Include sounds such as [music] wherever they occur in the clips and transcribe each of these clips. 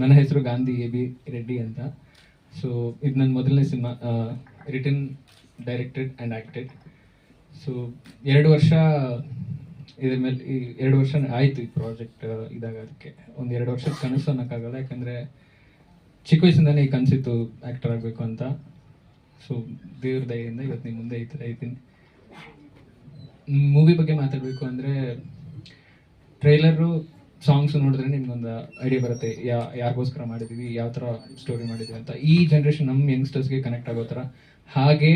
ನನ್ನ ಹೆಸರು Gandhi A B Reddy ಅಂತ. ಸೊ ಇದು ನನ್ನ ಮೊದಲನೇ cinema written directed and acted so ಎರಡು ವರ್ಷ ಇದ್ರ ಮೇಲೆ, ಈ ಎರಡು ವರ್ಷ ಆಯಿತು ಈ ಪ್ರಾಜೆಕ್ಟ್ ಇದಾಗೋದಕ್ಕೆ ಒಂದು ಎರಡು ವರ್ಷದ ಕನಸು ಅನ್ನೋಕ್ಕಾಗಲ್ಲ, ಯಾಕಂದರೆ ಚಿಕ್ಕ ವಯಸ್ಸಿಂದನೇ ಈ ಕನಸಿತ್ತು ಆ್ಯಕ್ಟರ್ ಆಗಬೇಕು ಅಂತ. ಸೊ ದೇವ್ರ ದಯೆಯಿಂದ ಇವತ್ತು ನಿಮ್ಮ ಮುಂದೆ ಈ ಥರ ಇದ್ದೀನಿ. ಮೂವಿ ಬಗ್ಗೆ ಮಾತಾಡಬೇಕು ಅಂದರೆ ಟ್ರೈಲರು ಸಾಂಗ್ಸ್ ನೋಡಿದ್ರೆ ನಿಮ್ಗೊಂದು ಐಡಿಯಾ ಬರುತ್ತೆ, ಯಾ, ಯಾರಿಗೋಸ್ಕರ ಮಾಡಿದೀವಿ, ಯಾವ ಥರ ಸ್ಟೋರಿ ಮಾಡಿದ್ದೀವಿ ಅಂತ. ಈ ಜನ್ರೇಷನ್ ನಮ್ಮ ಯಂಗ್ಸ್ಟರ್ಸ್ಗೆ ಕನೆಕ್ಟ್ ಆಗೋ ಥರ. ಹಾಗೆ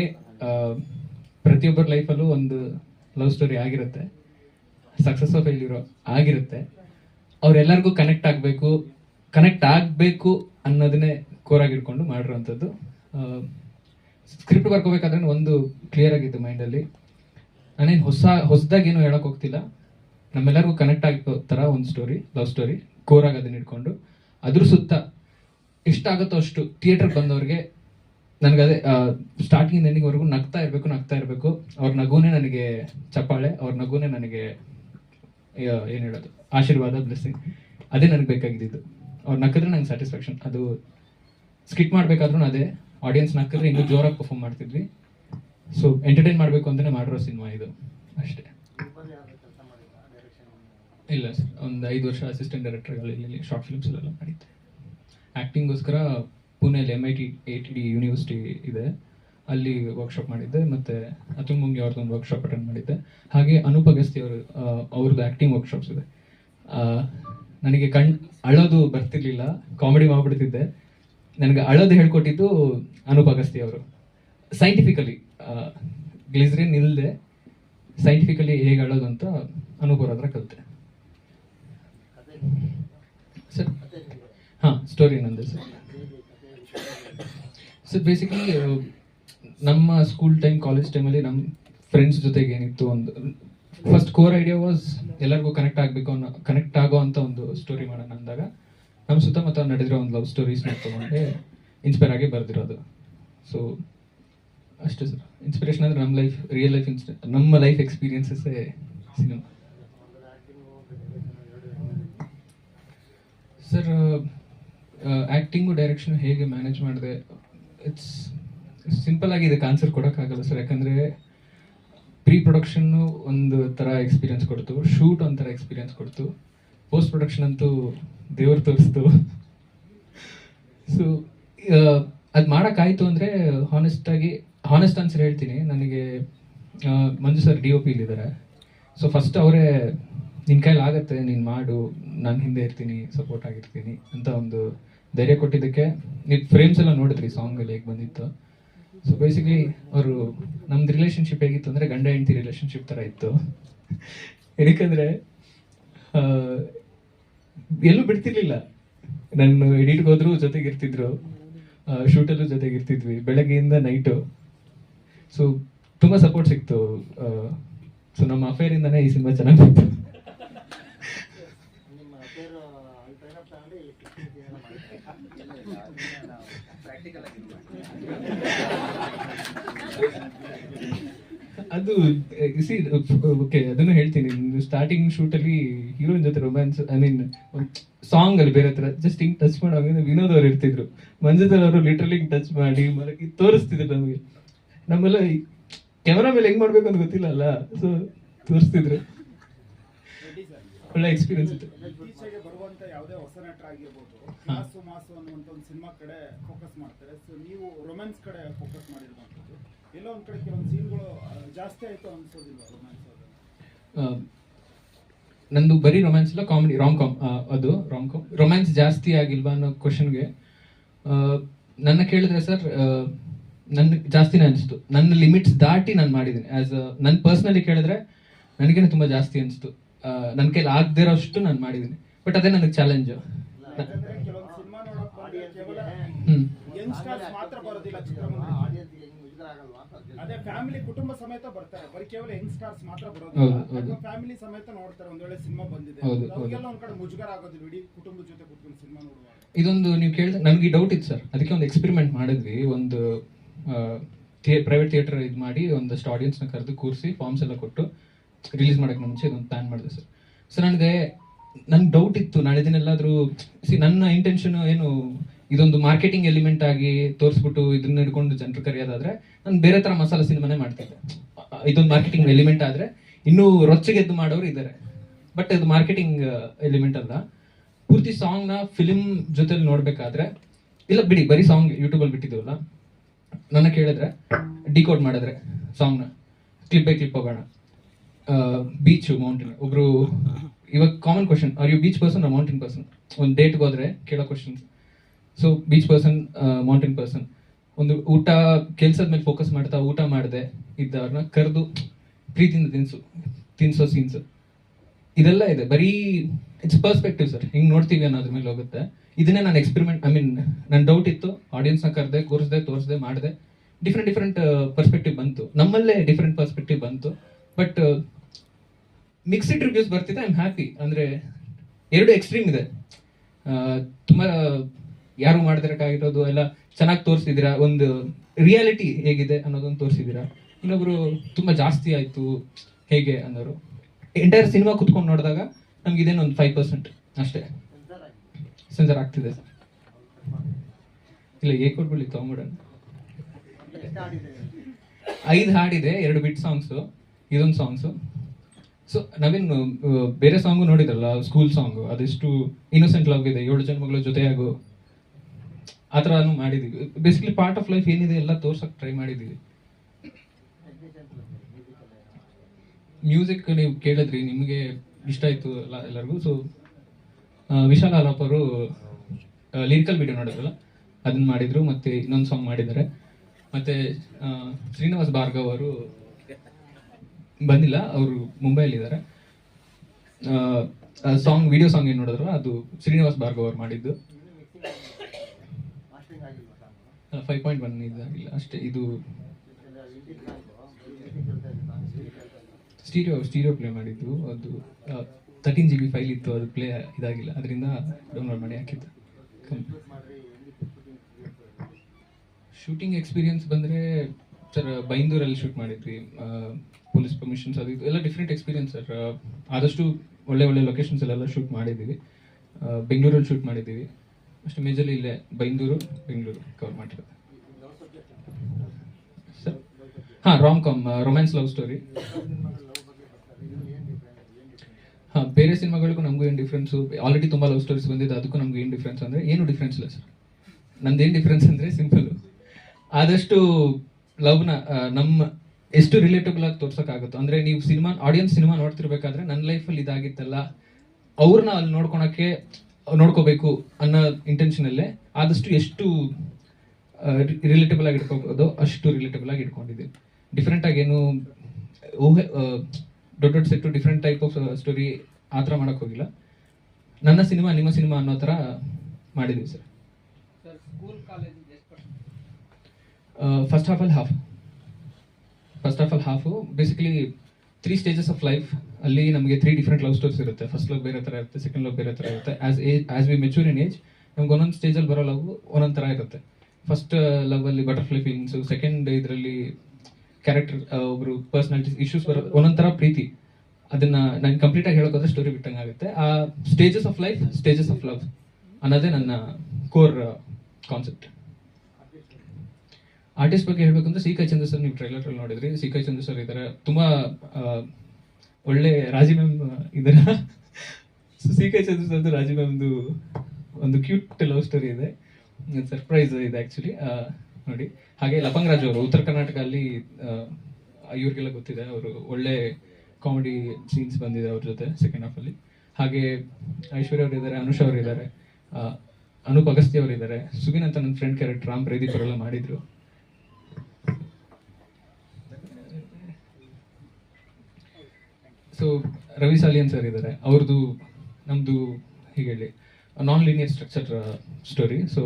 ಪ್ರತಿಯೊಬ್ಬರ ಲೈಫಲ್ಲೂ ಒಂದು ಲವ್ ಸ್ಟೋರಿ ಆಗಿರುತ್ತೆ. ಸಕ್ಸಸ್ ಆಫ್ ಇರೋ ಆಗಿರುತ್ತೆ. ಅವರೆಲ್ಲರಿಗೂ ಕನೆಕ್ಟ್ ಆಗಬೇಕು ಕನೆಕ್ಟ್ ಆಗಬೇಕು ಅನ್ನೋದನ್ನೇ ಕೋರಾಗಿ ಇಟ್ಕೊಂಡು ಮಾಡಿರೋವಂಥದ್ದು. ಸ್ಕ್ರಿಪ್ಟ್ ಬರ್ಕೋಬೇಕಾದ್ರೆ ಒಂದು ಕ್ಲಿಯರ್ ಆಗಿತ್ತು ಮೈಂಡಲ್ಲಿ ನಾನೇನು ಹೊಸ, ಹೊಸದಾಗಿ ಏನು ಹೇಳೋಕೆ ಹೋಗ್ತಿಲ್ಲ. ನಮ್ಮೆಲ್ಲರಿಗೂ ಕನೆಕ್ಟ್ ಆಗಿರೋ ಥರ ಒಂದು ಸ್ಟೋರಿ ಲವ್ ಸ್ಟೋರಿ ಕೋರಾಗಿ ಅದನ್ನ ಇಟ್ಕೊಂಡು. ಅದ್ರ ಸುತ್ತ ಎಷ್ಟಾಗುತ್ತೋ ಅಷ್ಟು ಥಿಯೇಟರ್ ಬಂದವ್ರಿಗೆ ನನಗೆ ಅದೇ ಸ್ಟಾರ್ಟಿಂಗ್ ಎಂಡಿಂಗ್ವರೆಗೂ ನಗ್ತಾ ಇರಬೇಕು ನಗ್ತಾ ಇರಬೇಕು. ಅವ್ರ ನಗುನೇ ನನಗೆ ಚಪ್ಪಾಳೆ, ಅವ್ರ ನಗುನೇ ನನಗೆ ಏನು ಹೇಳೋದು, ಆಶೀರ್ವಾದ ಬ್ಲೆಸ್ಸಿಂಗ್ ಅದೇ ನನಗೆ ಬೇಕಾಗಿದ್ದು ಅವ್ರು ನಕ್ಕಿದ್ರೆ ನಂಗೆ ಸ್ಯಾಟಿಸ್ಫ್ಯಾಕ್ಷನ್ ಅದು ಸ್ಕಿಟ್ ಮಾಡಬೇಕಾದ್ರೂ ಅದೇ. ಆಡಿಯನ್ಸ್ ನಕ್ಕಿದ್ರೆ ಇನ್ನೂ ಜೋರಾಗಿ ಪರ್ಫಾರ್ಮ್ ಮಾಡ್ತಿದ್ವಿ. ಸೊ ಎಂಟರ್ಟೈನ್ ಮಾಡಬೇಕು ಅಂತಲೇ ಮಾಡಿರೋ ಸಿನಿಮಾ ಇದು. ಅಷ್ಟೇ. ಇಲ್ಲ ಸರ್, ಒಂದು ಐದು ವರ್ಷ ಅಸಿಸ್ಟೆಂಟ್ ಡೈರೆಕ್ಟರ್ಗಳಲ್ಲಿ ಶಾರ್ಟ್ ಫಿಲ್ಮ್ಸಲ್ಲೆಲ್ಲ ಮಾಡಿದ್ದೆ. ಆ್ಯಕ್ಟಿಂಗೋಸ್ಕರ ಪುಣೆಯಲ್ಲಿ M I T A D T university ಇದೆ. ಅಲ್ಲಿ ವರ್ಕ್ಶಾಪ್ ಮಾಡಿದ್ದೆ, ಮತ್ತು ಅತುಲ್ ಮುಂಗಿ ಅವ್ರದ್ದೊಂದು ವರ್ಕ್ಶಾಪ್ ಅಟೆಂಡ್ ಮಾಡಿದ್ದೆ. ಹಾಗೆ ಅನೂಪ್ ಅವರು ಅವ್ರದ್ದು ಆ್ಯಕ್ಟಿಂಗ್ ವರ್ಕ್ಶಾಪ್ಸ್ ಇದೆ. ನನಗೆ ಕಣ್ ಅಳೋದು ಬರ್ತಿರ್ಲಿಲ್ಲ ಕಾಮಿಡಿ ಮಾಡಿಬಿಡ್ತಿದ್ದೆ. ನನಗೆ ಅಳೋದು ಹೇಳ್ಕೊಟ್ಟಿದ್ದು ಅನೂಪ್ ಅಗಸ್ತಿ ಅವರು. ಸೈಂಟಿಫಿಕಲಿ ಗ್ಲಿಸ್ರಿನ್ ಇಲ್ಲದೆ ಸೈಂಟಿಫಿಕಲಿ ಹೇಗೆ ಅಳೋದು ಅಂತ ಅನೂಪ್ ಅವ್ರ ಹತ್ರ ಕಲಿತೆ. ಸರ್ ಹಾಂ ಸ್ಟೋರಿ ನಂದು ಸರ್ ಸರ್ ಬೇಸಿಕಲಿ ನಮ್ಮ ಸ್ಕೂಲ್ ಟೈಮ್ ಕಾಲೇಜ್ ಟೈಮಲ್ಲಿ ನಮ್ಮ ಫ್ರೆಂಡ್ಸ್ ಜೊತೆಗೆ ಏನಿತ್ತು ಒಂದು ಫಸ್ಟ್ ಕೋರ್ ಐಡಿಯಾ ವಾಸ್ ಎಲ್ಲರಿಗೂ ಕನೆಕ್ಟ್ ಆಗಬೇಕು ಅನ್ನೋ ಕನೆಕ್ಟ್ ಆಗೋ ಅಂತ ಒಂದು ಸ್ಟೋರಿ ಮಾಡೋಣ ಅಂದಾಗ ನಮ್ಮ ಸುತ್ತಮುತ್ತ ನಡೆದಿರೋ ಒಂದು ಲವ್ ಸ್ಟೋರೀಸ್ನ ತೊಗೊಂಡೆ ಇನ್ಸ್ಪೈರ್ ಆಗಿ ಬರೆದಿರೋದು. ಸೊ ಅಷ್ಟೇ ಸರ್ ಇನ್ಸ್ಪಿರೇಷನ್ ಅಂದರೆ ನಮ್ಮ ಲೈಫ್ ರಿಯಲ್ ಲೈಫ್ ಇನ್ಸ್ ನಮ್ಮ ಲೈಫ್ ಎಕ್ಸ್ಪೀರಿಯನ್ಸಸ್ಸೇ ಸಿನಿಮಾ. ಸರ್ ಆ್ಯಕ್ಟಿಂಗು ಡೈರೆಕ್ಷನ್ ಹೇಗೆ ಮ್ಯಾನೇಜ್ ಮಾಡಿದೆ? ಇಟ್ಸ್ ಸಿಂಪಲ್ ಆಗಿ ಇದಕ್ಕೆ ಆನ್ಸರ್ ಕೊಡೋಕ್ಕಾಗಲ್ಲ ಸರ್. ಯಾಕಂದರೆ ಪ್ರೀ ಪ್ರೊಡಕ್ಷನ್ನು ಒಂದು ಥರ ಎಕ್ಸ್ಪೀರಿಯನ್ಸ್ ಕೊಡ್ತು ಶೂಟ್ ಒಂಥರ ಎಕ್ಸ್ಪೀರಿಯನ್ಸ್ ಕೊಡ್ತು ಪೋಸ್ಟ್ ಪ್ರೊಡಕ್ಷನ್ ಅಂತೂ ದೇವ್ರು ತೋರಿಸ್ತು. ಸೊ ಅದು ಮಾಡೋಕ್ಕಾಯಿತು ಅಂದರೆ ಹಾನೆಸ್ಟಾಗಿ ಹಾನೆಸ್ಟ್ ಆನ್ಸರ್ ಹೇಳ್ತೀನಿ. ನನಗೆ ಮಂಜು ಸರ್ ಡಿ ಒ ಪಿಲಿದ್ದಾರೆ ಸೊ ಫಸ್ಟ್ ಅವರೇ ನಿನ್ನ ಕೈಲಿ ಆಗುತ್ತೆ, ನೀನು ಮಾಡು, ನಾನು ಹಿಂದೆ ಇರ್ತೀನಿ ಸಪೋರ್ಟ್ ಆಗಿರ್ತೀನಿ ಅಂತ ಒಂದು ಧೈರ್ಯ ಕೊಟ್ಟಿದ್ದಕ್ಕೆ ನೀವು ಫ್ರೇಮ್ಸ್ ಎಲ್ಲ ನೋಡಿದ್ರಿ ಸಾಂಗಲ್ಲಿ ಹೇಗೆ ಬಂದಿತ್ತು? ಸೊ ಬೇಸಿಕಲಿ ಅವರು ನಮ್ದು ರಿಲೇಶನ್ಶಿಪ್ ಹೇಗಿತ್ತು ಅಂದರೆ ಗಂಡ ಹೆಂಡತಿ ರಿಲೇಶನ್ಶಿಪ್ ಥರ ಇತ್ತು. ಏನಕ್ಕಂದ್ರೆ ಎಲ್ಲೂ ಬಿಡ್ತಿರ್ಲಿಲ್ಲ. ನನ್ನ ಎಡಿಟ್ಗೆ ಹೋದ್ರು ಜೊತೆಗಿರ್ತಿದ್ರು ಶೂಟಲ್ಲೂ ಜೊತೆಗಿರ್ತಿದ್ವಿ ಬೆಳಗ್ಗೆಯಿಂದ ನೈಟು ಸೊ ತುಂಬ ಸಪೋರ್ಟ್ ಸಿಕ್ತು ಸೊ ನಮ್ಮ ಅಫೇರಿಂದನೇ ಈ ಸಿನಿಮಾ ಚೆನ್ನಾಗಿ ಬಂತು ನಿಮ್ಮ ಅಫೇರ್ ಅಭಿಪ್ರಾಯ ತಗೊಂಡು ಪ್ರಾಕ್ಟಿಕಲ್ ಅದು ಸಿ ಓಕೆ ಅದನ್ನು ಹೇಳ್ತೀನಿ. ಸ್ಟಾರ್ಟಿಂಗ್ ಶೂಟಲ್ಲಿ ಹೀರೋಯಿನ್ ಜೊತೆ ರೊಮ್ಯಾನ್ಸ್ ಐ ಮೀನ್ ಸಾಂಗ್ ಅಲ್ಲಿ ಬೇರೆ ಹತ್ರ ಜಸ್ಟ್ ಹಿಂಗ್ ಟಚ್ ಮಾಡುವಾಗ ವಿನೋದ್ ಅವ್ರು ಇರ್ತಿದ್ರು. ಮಂಜುತಲ್ ಅವರು ಲಿಟ್ರಲಿ ಟಚ್ ಮಾಡಿ, ಮಲಗಿ ತೋರಿಸ್ತಿದ್ರು ನಮಗೆ. ನಮ್ಮೆಲ್ಲ ಕ್ಯಾಮರಾ ಮೇಲೆ ಹೆಂಗ್ ಮಾಡ್ಬೇಕು ಅಂತ ಗೊತ್ತಿಲ್ಲ ಅಲ್ಲ? ಸೊ ತೋರಿಸ್ತಿದ್ರು. ಒಳ್ಳೆ ಎಕ್ಸ್ಪೀರಿಯನ್ಸ್ ಇತ್ತು. ಇತ್ತೀಚೆಗೆ ಬರುವಂತ ಯಾವುದೇ ಹೊಸ ನಟರ ಆಗಿರ್ಬೋದು ಮಾಸು ಮಾಸು ಅನ್ನುವಂತ ಒಂದು ಸಿನಿಮಾ ಕಡೆ ಫೋಕಸ್ ಮಾಡ್ತಾರೆ. ಸೊ ನೀವು ರೊಮ್ಯಾನ್ಸ್ ಕಡೆ ಫೋಕಸ್ ಮಾಡಿರುವಂಥದ್ದು ಎಲ್ಲೋ ಒಂದ್ ಕಡೆ ಕೆಲವೊಂದು ಸೀನ್ಗಳು ಜಾಸ್ತಿ ಆಯ್ತು ಅನ್ಸೋದಿಲ್ವಾ ರೊಮ್ಯಾನ್ಸ್ ನಂದು ಬರೀ ರೊಮ್ಯಾನ್ಸ್ ಇಲ್ಲ ಕಾಮಿಡಿ ರಾಮ್ ಕಾಮ್ ಅದು ರಾಮ್ ಕಾಮ್ ರೊಮ್ಯಾನ್ಸ್ ಜಾಸ್ತಿ ಆಗಿಲ್ವಾ ಅನ್ನೋ ಕ್ವಶನ್ಗೆ ನನ್ನ ಕೇಳಿದ್ರೆ ಸರ್ ನನ್ನ ಜಾಸ್ತಿನೇ ಅನಿಸ್ತು. ನನ್ನ ಲಿಮಿಟ್ಸ್ ದಾಟಿ ನಾನು ಮಾಡಿದ್ದೀನಿ. ಆಸ್ ನನ್ನ ಪರ್ಸ್ನಲಿ ಕೇಳಿದ್ರೆ ನನಗೇನೆ ತುಂಬ ಜಾಸ್ತಿ ಅನಿಸ್ತು. ನನ್ನ ಕೈಲಿ ಆಗದಿರೋಷ್ಟು ನಾನು ಮಾಡಿದ್ದೀನಿ ಬಟ್ ಅದೇ ನನಗೆ ಚಾಲೆಂಜು ಅಂತ ಅದೇ ಫ್ಯಾಮಿಲಿ ಕುಟುಂಬ ಸಮೇತ ಬರ್ತಾರೆ. ಬರೀ ಕೇವಲ ಮಾತ್ರ ಫ್ಯಾಮಿಲಿ ಸಮೇತ ನೋಡ್ತಾರೆ. ಒಂದ್ ವೇಳೆ ಸಿನಿಮಾ ಬಂದಿದೆ. ಹೌದು, ಹೌದು. ಅವ್ರಿಗೆಲ್ಲ ಒಂದ್ ಕಡೆ ಮುಜುಗರ ಆಗೋದಿಲ್ಲ. ಇಡೀ ಕುಟುಂಬದ ಜೊತೆ ಕುತ್ಕೊಂಡು ಸಿನಿಮಾ ನೋಡುವಾಗ. ಇದೊಂದು ನೀವು ಕೇಳಿದ್ರೆ ನಮ್ಗೆ ಡೌಟ್ ಇತ್ತು ಸರ್ ಅದಕ್ಕೆ ಒಂದು ಎಕ್ಸ್ಪೆರಿಮೆಂಟ್ ಮಾಡಿದ್ವಿ. ಒಂದು ಪ್ರೈವೇಟ್ ಥಿಯೇಟರ್ ಇದು ಮಾಡಿ ಒಂದಷ್ಟು ಆಡಿಯನ್ಸ್ನ ಕರೆದು ಕೂರಿಸಿ ಫಾರ್ಮ್ಸ್ ಎಲ್ಲ ಕೊಟ್ಟು ರಿಲೀಸ್ ಮಾಡೋಕ್ಕೆ ಮುಂಚೆ ಇದೊಂದು ಪ್ಲಾನ್ ಮಾಡಿದೆ ಸರ್ ಸೊ ನನಗೆ ನನ್ ಡೌಟ್ ಇತ್ತು. ನಾಳೆ ದಿನ ಎಲ್ಲಾದ್ರೂ ಸಿ ನನ್ನ ಇಂಟೆನ್ಷನ್ ಏನು, ಇದೊಂದು ಮಾರ್ಕೆಟಿಂಗ್ ಎಲಿಮೆಂಟ್ ಆಗಿ ತೋರಿಸ್ಬಿಟ್ಟು ಇದನ್ನ ಹಿಡ್ಕೊಂಡು ಜನರು ಕರೆಯೋದಾದ್ರೆ, ನಾನು ಬೇರೆ ತರ ಮಸಾಲ ಸಿನಿಮಾನೇ ಮಾಡ್ತಿದ್ದೆ ಇದೊಂದು. ಮಾರ್ಕೆಟಿಂಗ್ ಎಲಿಮೆಂಟ್ ಆದ್ರೆ, ಇನ್ನೂ ರೊಚ್ಚಗೆದ್ದು ಮಾಡೋರು ಇದ್ದಾರೆ ಬಟ್ ಇದು ಮಾರ್ಕೆಟಿಂಗ್ ಎಲಿಮೆಂಟ್ ಅಲ್ಲ. ಪೂರ್ತಿ ಸಾಂಗ್ನ ಫಿಲಿಮ್ ಜೊತೆಲಿ ನೋಡ್ಬೇಕಾದ್ರೆ, ಇಲ್ಲ ಬಿಡಿ, ಬರೀ ಸಾಂಗ್ ಯೂಟ್ಯೂಬ್ ಅಲ್ಲಿ ಬಿಟ್ಟಿದ್ದೀವಲ್ಲ? ನನ್ನ ಕೇಳಿದ್ರೆ ಡಿಕೋಡ್ ಮಾಡಿದ್ರೆ ಸಾಂಗ್ನ. ಕ್ಲಿಪ್ ಬೈ ಕ್ಲಿಪ್ ಹೋಗೋಣ. ಬೀಚ್ ಮೌಂಟೇನ್ ಒಬ್ರು, ಇವಾಗ common question are you beach person mountain person ಒಂದು ಡೇಟ್ಗೆ ಹೋದ್ರೆ ಕೇಳೋ questions so beach person mountain person ಒಂದು ಊಟ, ಕೆಲ್ಸದ ಮೇಲೆ ಫೋಕಸ್ ಮಾಡ್ತಾ ಊಟ ಮಾಡಿದೆ ಇದ್ದವ್ರನ್ನ ಕರೆದು ಪ್ರೀತಿಯಿಂದ ತಿನ್ಸು, ತಿನ್ಸೋ ಸೀನ್ಸ್ ಇದೆಲ್ಲ ಇದೆ. ಬರೀ ಇಟ್ಸ್ ಪರ್ಸ್ಪೆಕ್ಟಿವ್ ಸರ್ ಹಿಂಗೆ ನೋಡ್ತೀವಿ ಅನ್ನೋದ್ರ ಮೇಲೆ ಹೋಗುತ್ತೆ. ಇದನ್ನೇ ನಾನು ಎಕ್ಸ್ಪೆರಿಮೆಂಟ್ ಐ ಮೀನ್ ನನ್ನ ಡೌಟ್ ಇತ್ತು. ಆಡಿಯನ್ಸ್ನ ಕರೆದೆ, ಕೂರಿಸ್ದೆ, ತೋರಿಸ್ದೆ, ಮಾಡಿದೆ. ಡಿಫ್ರೆಂಟ್ ಡಿಫ್ರೆಂಟ್ ಪರ್ಸ್ಪೆಕ್ಟಿವ್ ಬಂತು. ನಮ್ಮಲ್ಲೇ ಡಿಫ್ರೆಂಟ್ ಪರ್ಸ್ಪೆಕ್ಟಿವ್ ಬಂತು. ಬಟ್ ಮಿಕ್ಸ್ಡ್ ರಿವ್ಯೂಸ್ ಬರ್ತಿದೆ ಐ ಆಮ್ ಹ್ಯಾಪಿ ಅಂದ್ರೆ ಎರಡು ಎಕ್ಸ್ಟ್ರೀಮ್ ಇದೆ. ತುಂಬ ಯಾರು ಮಾಡಿದಿರಕ್ಕಾಗಿರೋದು ಎಲ್ಲ ಚೆನ್ನಾಗಿ ತೋರಿಸಿದೀರಾ ಒಂದು ರಿಯಾಲಿಟಿ ಹೇಗಿದೆ ಅನ್ನೋದೊಂದು ತೋರಿಸಿದೀರಾ ಇನ್ನೊಬ್ರು ತುಂಬಾ ಜಾಸ್ತಿ ಆಯ್ತು, ಹೇಗೆ ಅನ್ನೋರು. ಎಂಟೈರ್ ಸಿನಿಮಾ ಕುತ್ಕೊಂಡು ನೋಡಿದಾಗ ನಮ್ಗೆ ಇದೇನು ಒಂದು ಫೈವ್ ಪರ್ಸೆಂಟ್ ಅಷ್ಟೇ. ಸೆನ್ಸರ್ ಆಗ್ತಿದೆ. ಇಲ್ಲ, ಏ ಕೊಟ್ಬಿಡಿ ತೊಗೊಂಬಿಡನ್ ಐದು ಹಾಡಿದೆ, ಎರಡು ಬಿಟ್ ಸಾಂಗ್ಸು ಇದೊಂದು ಸಾಂಗ್ಸು ಸೊ ನಾವೇನು ಬೇರೆ ಸಾಂಗು ನೋಡಿದ್ರಲ್ಲ ಸ್ಕೂಲ್ ಸಾಂಗು ಅದೆಷ್ಟು ಇನ್ನೋಸೆಂಟ್ ಲವ್ ಇದೆ, ಏಳು ಜನ್ಮಗಳ ಜೊತೆಯಾಗು, ಆ ಥರ ಮಾಡಿದ್ದೀವಿ ಬೇಸಿಕಲಿ ಪಾರ್ಟ್ ಆಫ್ ಲೈಫ್ ಏನಿದೆ ಎಲ್ಲ ತೋರ್ಸಕ್ಕೆ ಟ್ರೈ ಮಾಡಿದೀವಿ. ಮ್ಯೂಸಿಕ್ ನೀವು ಕೇಳಿದ್ರಿ, ನಿಮಗೆ ಇಷ್ಟ ಆಯಿತು ಎಲ್ಲ, ಎಲ್ಲರಿಗೂ. ಸೊ ವಿಶಾಲ್ ಆಲಾಪ್ ಅವರು ಲಿರಿಕಲ್ ವಿಡಿಯೋ ನೋಡಿದ್ರಲ್ಲ, ಅದನ್ನ ಮಾಡಿದ್ರು, ಮತ್ತೆ ಇನ್ನೊಂದು ಸಾಂಗ್ ಮಾಡಿದ್ದಾರೆ. ಮತ್ತೆ ಶ್ರೀನಿವಾಸ್ ಭಾರ್ಗವ್ ಅವರು ಬಂದಿಲ್ಲ, ಅವರು ಮುಂಬೈಲಿದ್ದಾರೆ ಸಾಂಗ್ ವಿಡಿಯೋ ಸಾಂಗ್ ಏನು ನೋಡಿದ್ರು ಅದು ಶ್ರೀನಿವಾಸ್ ಭಾರ್ಗವ್ ಅವ್ರು ಮಾಡಿದ್ದು. ಫೈವ್ ಪಾಯಿಂಟ್ ಒನ್ ಇದಾಗಿಲ್ಲ, ಅಷ್ಟೇ, ಇದು ಸ್ಟೀರಿಯೋ ಸ್ಟೀರಿಯೋ ಪ್ಲೇ ಮಾಡಿದ್ದು, ಅದು ತರ್ಟೀನ್ ಜಿ ಬಿ ಫೈಲ್ ಇತ್ತು, ಅದು ಪ್ಲೇ ಇದಾಗಿಲ್ಲ, ಅದರಿಂದ ಡೌನ್ಲೋಡ್ ಮಾಡಿ ಹಾಕಿದ್ದು ಶೂಟಿಂಗ್ ಎಕ್ಸ್ಪೀರಿಯನ್ಸ್ ಬಂದರೆ ಸರ್, ಬೈಂದೂರಲ್ಲಿ ಶೂಟ್ ಮಾಡಿದ್ವಿ. ಪೊಲೀಸ್ ಪರ್ಮಿಷನ್ಸ್ ಅದು ಇದು ಎಲ್ಲ ಡಿಫ್ರೆಂಟ್ ಎಕ್ಸ್ಪೀರಿಯನ್ಸ್ ಸರ್. ಆದಷ್ಟು ಒಳ್ಳೆ ಒಳ್ಳೆ ಲೊಕೇಶನ್ಸ್ ಎಲ್ಲ ಶೂಟ್ ಮಾಡಿದ್ದೀವಿ. ಬೆಂಗಳೂರಲ್ಲಿ ಶೂಟ್ ಮಾಡಿದ್ದೀವಿ. ಅಷ್ಟು ಮೇಜರ್ಲಿ ಇಲ್ಲೇ ಬೈಂದೂರು, ಬೆಂಗಳೂರು ಕವರ್ ಮಾಡಿರೋದು. ಸರ್, ಹಾಂ rom com romance love story ಹಾಂ, ಬೇರೆ ಸಿನಿಮಾಗಳಿಗೂ ನಮಗೂ ಏನು ಡಿಫ್ರೆನ್ಸು ಆಲ್ರೆಡಿ ತುಂಬ ಲವ್ ಸ್ಟೋರೀಸ್ ಬಂದಿದೆ, ಅದಕ್ಕೂ ನಮ್ಗೆ ಏನು ಡಿಫ್ರೆನ್ಸ್ ಅಂದರೆ ಏನು ಡಿಫ್ರೆನ್ಸ್ ಇಲ್ಲ ಸರ್. ನಂದೇನು ಡಿಫ್ರೆನ್ಸ್ ಅಂದರೆ ಸಿಂಪಲ್ ಆದಷ್ಟು ಲವ್ನ ನಮ್ಮ, ಎಷ್ಟು ರಿಲೇಟಬಲ್ ಆಗಿ ತೋರ್ಸೋಕ್ಕಾಗುತ್ತೋ, ಅಂದರೆ ನೀವು ಸಿನಿಮಾ ಆಡಿಯನ್ಸ್ ಸಿನಿಮಾ ನೋಡ್ತಿರ್ಬೇಕಾದ್ರೆ ನನ್ನ ಲೈಫಲ್ಲಿ ಇದಾಗಿತ್ತಲ್ಲ ಅವ್ರನ್ನ ಅಲ್ಲಿ ನೋಡ್ಕೊಳಕ್ಕೆ, ನೋಡ್ಕೋಬೇಕು ಅನ್ನೋ ಇಂಟೆನ್ಷನಲ್ಲೇ ಆದಷ್ಟು ಎಷ್ಟು ರಿಲೇಟಬಲ್ ಆಗಿ ಇಟ್ಕೋಬೋದು, ಅಷ್ಟು ರಿಲೇಟಬಲ್ ಆಗಿ ಇಟ್ಕೊಂಡಿದ್ದೀವಿ. ಡಿಫ್ರೆಂಟ್ ಆಗಿ ಏನು, ಊಹೆ ದೊಡ್ಡ ದೊಡ್ಡ set different type of story ಆ ಥರ ಮಾಡಕ್ ಹೋಗಿಲ್ಲ. ನನ್ನ ಸಿನಿಮಾ ನಿಮ್ಮ ಸಿನಿಮಾ ಅನ್ನೋ ಥರ ಮಾಡಿದ್ದೀವಿ sir. First of all half first of all half basically three stages of life ಅಲ್ಲಿ ನಮಗೆ ತ್ರೀ ಡಿಫ್ರೆಂಟ್ ಲವ್ ಸ್ಟೋರೀಸ್ ಇರುತ್ತೆ. ಫಸ್ಟ್ ಲವ್ ಬೇರೆ ಥರ ಇರುತ್ತೆ ಸೆಕೆಂಡ್ ಲವ್ ಬೇರೆ ಥರ ಇರುತ್ತೆ. As age as we mature in age ನಮ್ಗೆ ಒಂದೊಂದು ಸ್ಟೇಜಲ್ಲಿ ಬರೋ ಲವ್ ಒಂದೊಂದು ಥರ ಇರುತ್ತೆ. ಫಸ್ಟ್ ಲವ್ ಅಲ್ಲಿ ಬಟರ್ಫ್ಲೈ ಫೀಲಿಂಗ್ಸು ಸೆಕೆಂಡ್ ಇದರಲ್ಲಿ ಕ್ಯಾರೆಕ್ಟರ್ ಒಬ್ರು ಪರ್ಸ್ನಾಲಿಟಿ ಇಶ್ಯೂಸ್ ಬರೋ ಒಂದೊಂದು ಥರ ಪ್ರೀತಿ. ಅದನ್ನ ನಾನು ಕಂಪ್ಲೀಟ್ ಆಗಿ ಸ್ಟೋರಿ ಬಿಟ್ಟಂಗೆ ಆಗುತ್ತೆ. ಆ stages of life stages of love ಅನ್ನೋದೇ ನನ್ನ ಕೋರ್ ಕಾನ್ಸೆಪ್ಟ್ ಆರ್ಟಿಸ್ಟ್ ಬಗ್ಗೆ ಹೇಳ್ಬೇಕಂದ್ರೆ ಸಿ ಕೈ ಚಂದ್ರ ಸರ್ ನೀವು ಟ್ರೈಲರ್ ಅಲ್ಲಿ ನೋಡಿದ್ರಿ. ಸಿ ಕೈ ಚಂದ್ರ ಸರ್ ಇದ್ದಾರೆ ತುಂಬಾ ಒಳ್ಳೆ ರಾಜಿ ಮ್ಯಾಮ್ ಇದರ. ಸಿ ಕೈ ಚಂದ್ರ ಸರ್ ರಾಜಿ ಮ್ಯಾಮ್ದು ಒಂದು ಕ್ಯೂಟ್ ಲವ್ ಸ್ಟೋರಿ ಇದೆ. ಸರ್ಪ್ರೈಸ್ ಇದೆ ಆಕ್ಚುಲಿ ನೋಡಿ. ಹಾಗೆ ಲಪಂಗ್ ರಾಜು ಅವರು ಉತ್ತರ ಕರ್ನಾಟಕ ಅಲ್ಲಿ ಇವ್ರಿಗೆಲ್ಲ ಗೊತ್ತಿದೆ. ಅವರು ಒಳ್ಳೆ ಕಾಮಿಡಿ ಸೀನ್ಸ್ ಬಂದಿದೆ ಅವ್ರ ಜೊತೆ ಸೆಕೆಂಡ್ ಹಾಫ್ ಅಲ್ಲಿ. ಹಾಗೆ ಐಶ್ವರ್ಯ ಅವರು ಇದ್ದಾರೆ ಅನುಷ್ ಅವರು ಇದ್ದಾರೆ ಅನೂಪ್ ಅಗಸ್ತಿ ಅವರು ಇದ್ದಾರೆ ಸುಬಿನ್ ಅಂತ ನನ್ನ ಫ್ರೆಂಡ್ ಕ್ಯಾರೆಕ್ಟರ್ ರಾಮ್, ಪ್ರೀದೀಪ್ ಅವರೆಲ್ಲ ಮಾಡಿದ್ರು ಸೊ ರವಿ ಸಾಲಿಯನ್ ಸರ್ ಇದ್ದಾರೆ ಅವ್ರದ್ದು ನಮ್ಮದು ಹೀಗೆ ಹೇಳಿ non linear structure story so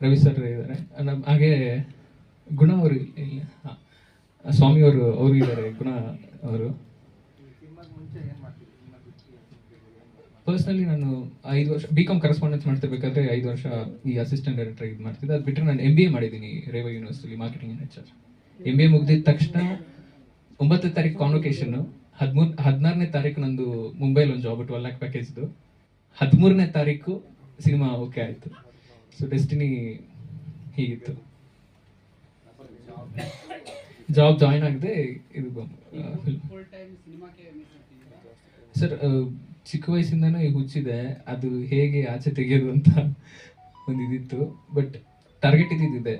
Ravi sir ಇದ್ದಾರೆ ಹಾಗೆ ಗುಣ ಅವರು ಇಲ್ಲ ಹಾಂ. ಸ್ವಾಮಿ ಅವರು ಇದ್ದಾರೆ ಗುಣ ಅವರು. ಪರ್ಸ್ನಲಿ ನಾನು ಐದು ವರ್ಷ ಬಿ ಕಾಮ್ ಕರೆಸ್ಪಾಂಡೆನ್ಸ್ ಮಾಡ್ತಿರ್ಬೇಕಾದ್ರೆ ಐದು ವರ್ಷ ಈ ಅಸಿಸ್ಟೆಂಟ್ ಡೈರೆಕ್ಟರ್ ಇದು ಮಾಡ್ತಿದ್ದೆ. ಅದು ಬಿಟ್ಟರೆ ನಾನು ಎಂ ಬಿ ಎ ಮಾಡಿದ್ದೀನಿ Reva university marketing in H R M B A ಮುಗಿದಿದ ತಕ್ಷಣ ಒಂಬತ್ತು ತಾರೀಕು ಕಾನ್ವೊಕೇಶನ್ ಹದಿಮೂರು, ಹದಿನಾರನೇ ತಾರೀಕು ನಂದು ಮುಂಬೈಲಿ ಒಂದು ಜಾಬ್ ಟ್ವೆಲ್ ಲ್ಯಾಕ್ ಪ್ಯಾಕೇಜ್ದು ಹದಿಮೂರನೇ ತಾರೀಕು ಸಿನಿಮಾ ಓಕೆ ಆಯಿತು. ಸೊ ಡೆಸ್ಟಿನಿ ಹೀಗಿತ್ತು. ಜಾಬ್ ಜಾಯಿನ್ ಆಗದೆ ಇದು ಸರ್ ಚಿಕ್ಕ ವಯಸ್ಸಿಂದನೂ ಈ ಹುಚ್ಚಿದೆ. ಅದು ಹೇಗೆ ಆಚೆ ತೆಗೆಯೋದು ಅಂತ ಒಂದು ಇದಿತ್ತು. But target ಇದ್ದಿದ್ದಿದೆ.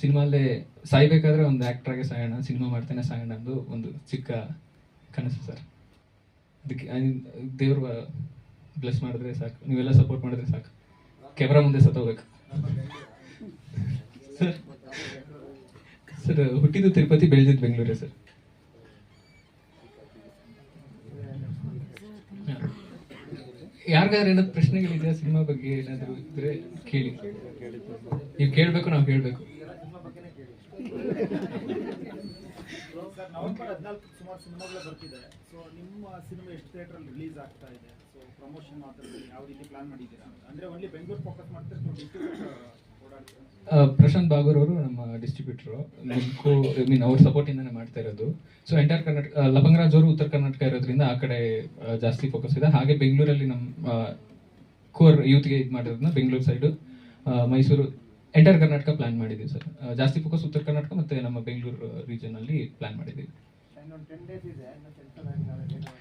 ಸಿನಿಮಾಲ್ಲೇ ಸಾಯ್ಬೇಕಾದ್ರೆ ಒಂದು ಆ್ಯಕ್ಟ್ರಾಗೆ ಸಾಯೋಣ ಸಿನಿಮಾ ಮಾಡ್ತೇನೆ ಸಾಯೋಣ ಅಂದು ಒಂದು ಚಿಕ್ಕ ಕನಸು ಸರ್. ಅದಕ್ಕೆ ದೇವ್ರ ಬ್ಲೆಸ್ ಮಾಡಿದ್ರೆ ಸಾಕು. ನೀವೆಲ್ಲ ಸಪೋರ್ಟ್ ಮಾಡಿದ್ರೆ ಸಾಕು. ಕ್ಯಾಮ್ರಾ ಮುಂದೆ ಸತ್ತೋಗ್ಬೇಕು. [laughs] ಸರ್ ಸರ್, ಹುಟ್ಟಿದ್ದು ತಿರುಪತಿ, ಬೆಳೆದಿದ್ದು ಬೆಂಗಳೂರೇ ಸರ್. ಯಾರಿಗಾದ್ರೂ ಏನಾದ್ರು ಪ್ರಶ್ನೆಗಳಿದೆಯಾ ಸಿನಿಮಾ ಬಗ್ಗೆ ಏನಾದರೂ ಇದ್ರೆ ಕೇಳಿ. ನೀವು ಕೇಳಬೇಕು, ನಾವು ಕೇಳಬೇಕು. ಸರ್, ನವೆಂಬರ್ ಹದಿನಾಲ್ಕು ಸುಮಾರು ಸಿನಿಮಾಗಳು ಬರ್ತಿದೆ. ಸೊ ನಿಮ್ಮ ಸಿನಿಮಾ ಎಷ್ಟು ಥಿಯೇಟ್ರಲ್ಲಿ ರಿಲೀಸ್ ಆಗ್ತಾ ಇದೆ? ಸೊ ಪ್ರಮೋಷನ್ ಮಾತ್ರ ಯಾವ ರೀತಿ ಪ್ಲಾನ್ ಮಾಡಿದ್ದೀರಾ ಅಂದ್ರೆ ಓನ್ಲಿ ಬೆಂಗಳೂರು ಫೋಕಸ್ ಮಾಡ್ತಾರೆ ಪ್ರಶಾಂತ್ ಬಾಗೂರ್ ಅವರು ನಮ್ಮ ಡಿಸ್ಟ್ರಿಬ್ಯೂಟರು ಲಿಂಕು ಐ ಮೀನ್ ಅವ್ರ ಸಪೋರ್ಟಿಂದನೇ ಮಾಡ್ತಾ ಇರೋದು. ಸೊ ಎಂಟೈರ್ ಕರ್ನಾಟಕ ಲಪಂಗರಾಜ್ ಅವರು ಉತ್ತರ ಕರ್ನಾಟಕ ಇರೋದ್ರಿಂದ ಆ ಕಡೆ ಜಾಸ್ತಿ ಫೋಕಸ್ ಇದೆ. ಹಾಗೆ ಬೆಂಗಳೂರಲ್ಲಿ ನಮ್ಮ ಕೋರ್ ಯೂತ್ಗೆ ಇದು ಮಾಡಿರೋದನ್ನ Bengaluru side Mysuru entire Karnataka plan ಮಾಡಿದ್ದೀವಿ ಸರ್. ಜಾಸ್ತಿ ಫೋಕಸ್ ಉತ್ತರ ಕರ್ನಾಟಕ ಮತ್ತೆ ನಮ್ಮ ಬೆಂಗಳೂರು ರೀಜನ್ ಅಲ್ಲಿ ಪ್ಲಾನ್ ಮಾಡಿದ್ದೀವಿ.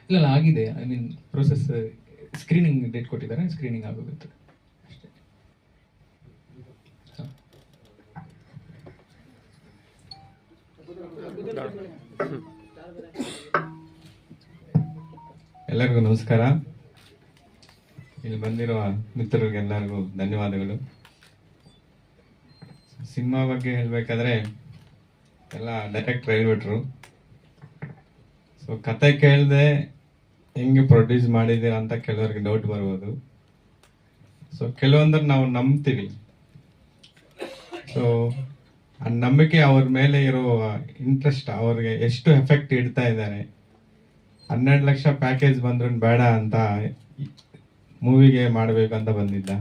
ಇಲ್ಲ ಇಲ್ಲ ಆಗಿದೆ I mean process screening date ಕೊಟ್ಟಿದ್ದಾರೆ ಸ್ಕ್ರೀನಿಂಗ್ ಆಗೋಗುತ್ತೆ. ಎಲ್ಲರಿಗೂ ನಮಸ್ಕಾರ. ಇಲ್ಲಿ ಬಂದಿರುವ ಮಿತ್ರರಿಗೆಲ್ಲರಿಗೂ ಧನ್ಯವಾದಗಳು. ಸಿನಿಮಾ ಬಗ್ಗೆ ಹೇಳಬೇಕಾದ್ರೆ ಎಲ್ಲ ಡೈರೆಕ್ಟ್ ಹೇಳ್ಬಿಟ್ರು. ಸೊ ಕತೆ ಕೇಳದೆ ಹೆಂಗೆ ಪ್ರೊಡ್ಯೂಸ್ ಮಾಡಿದ್ದೀರಾ ಅಂತ ಕೆಲವರಿಗೆ ಡೌಟ್ ಬರ್ಬೋದು. ಸೊ ಕೆಲವೊಂದನ್ನು ನಾವು ನಂಬ್ತೀವಿ. ಸೊ ಆ ನಂಬಿಕೆ ಅವ್ರ ಮೇಲೆ ಇರೋ ಇಂಟ್ರೆಸ್ಟ್ ಅವ್ರಿಗೆ ಎಷ್ಟು ಎಫೆಕ್ಟ್ ಇಡ್ತಾ ಇದ್ದಾರೆ. ಹನ್ನೆರಡು ಲಕ್ಷ ಪ್ಯಾಕೇಜ್ ಬಂದ್ರೂ ಬೇಡ ಅಂತ ಮೂವಿಗೆ ಮಾಡಬೇಕು ಅಂತ ಬಂದಿದ್ದ.